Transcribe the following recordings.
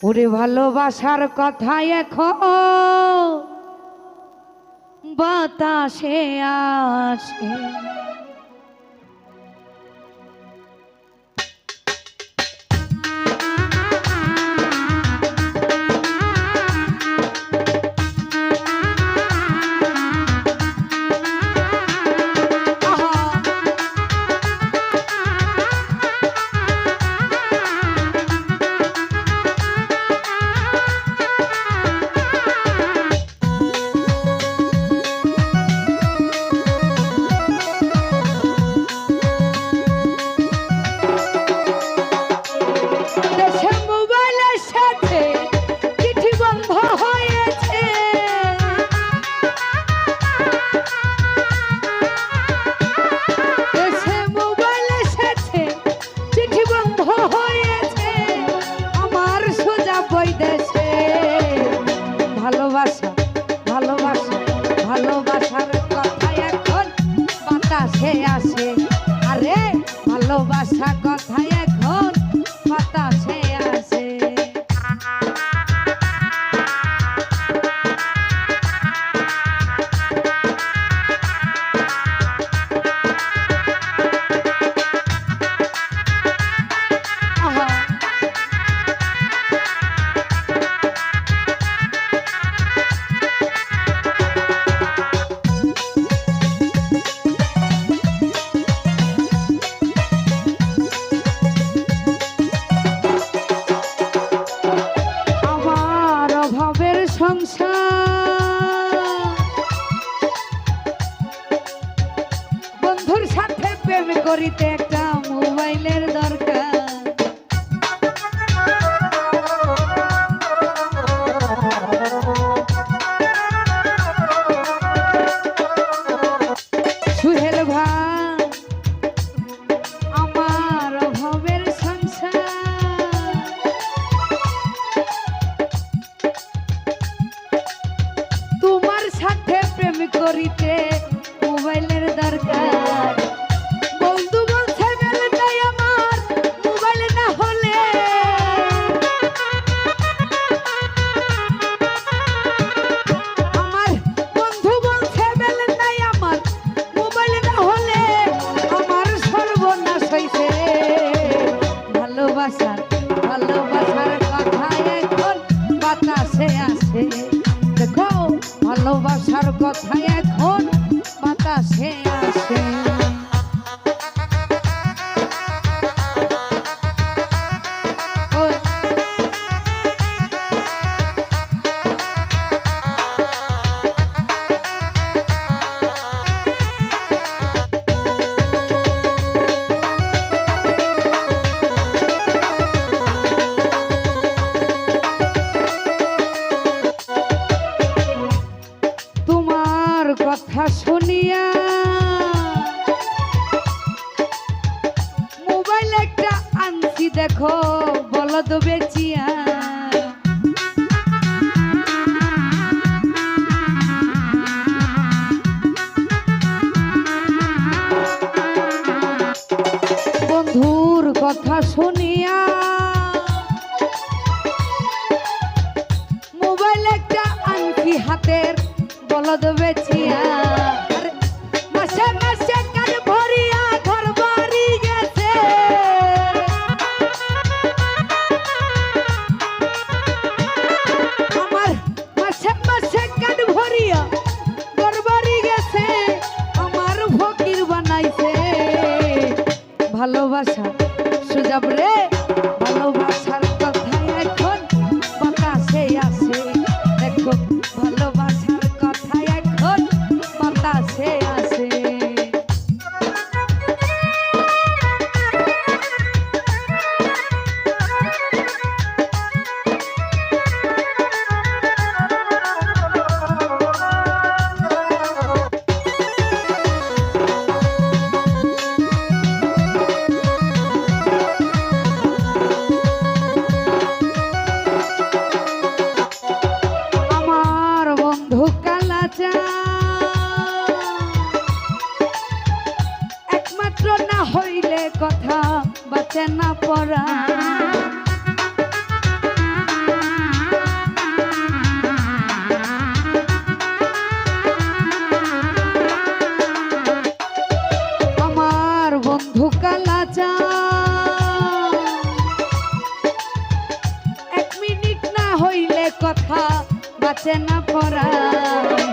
ওরে ভালোবাসার কথা এখন বাতাসে আসে। আসে আসে। আরে ভালোবাসা কথায় করিতে Hayat. দেখো বলদ বেচিয়া। বন্ধুর কথা শুনিয়া মোবাইল একটা আংটি হাতের বলদ বেচিয়া। একমাত্র না হইলে কথা বাঁচে না পড়া। বাঁচে না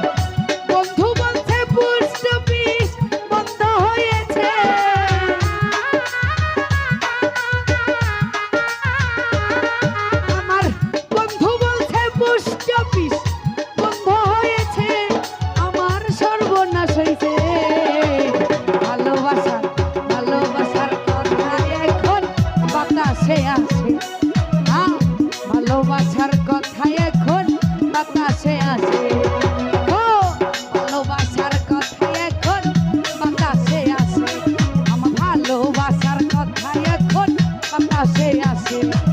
বাতাসে আসে